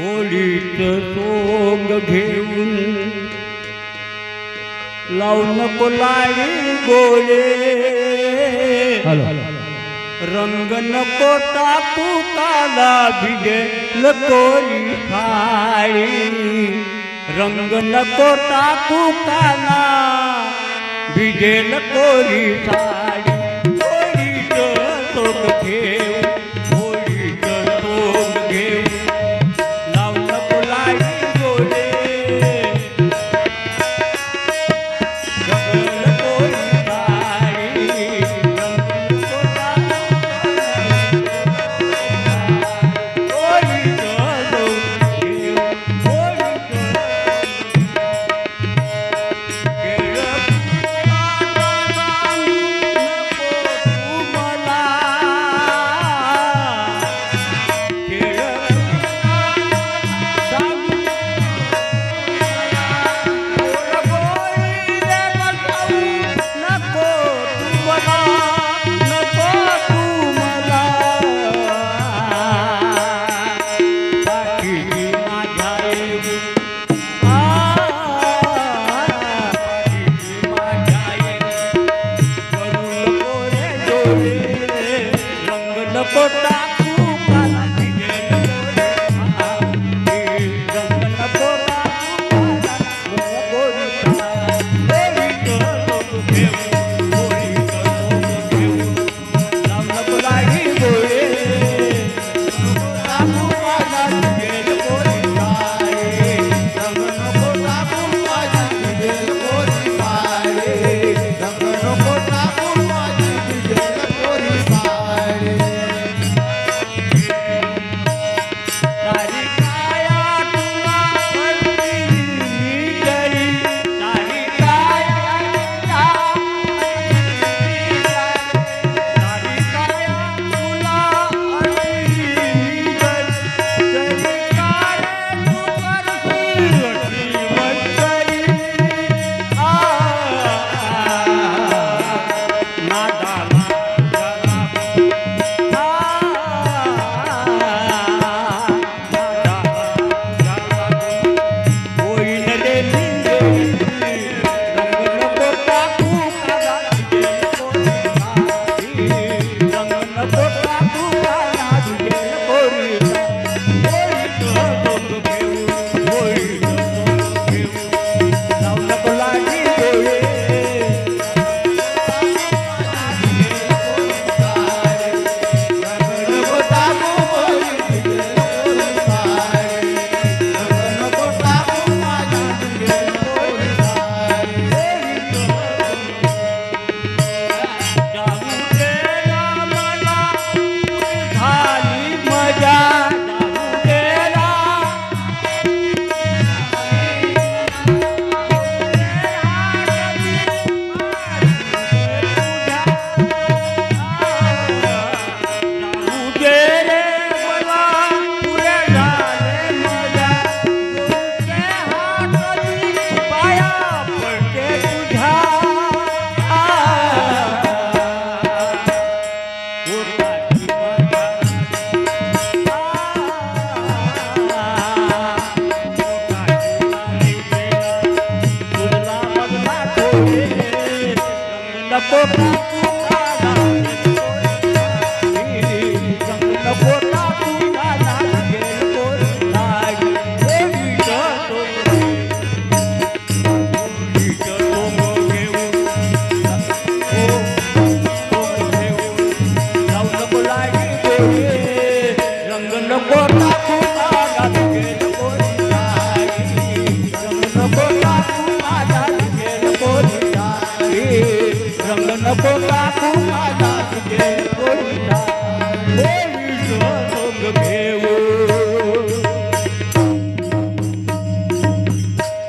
होलीच song घेऊन लावून बोलाली बोले रंग नको टाकू काला भिजे लकोली साडी रंग नको टाकू काला भिजे लकोली साडी होलीच सोंग घेऊन ना Napopo ગમેવું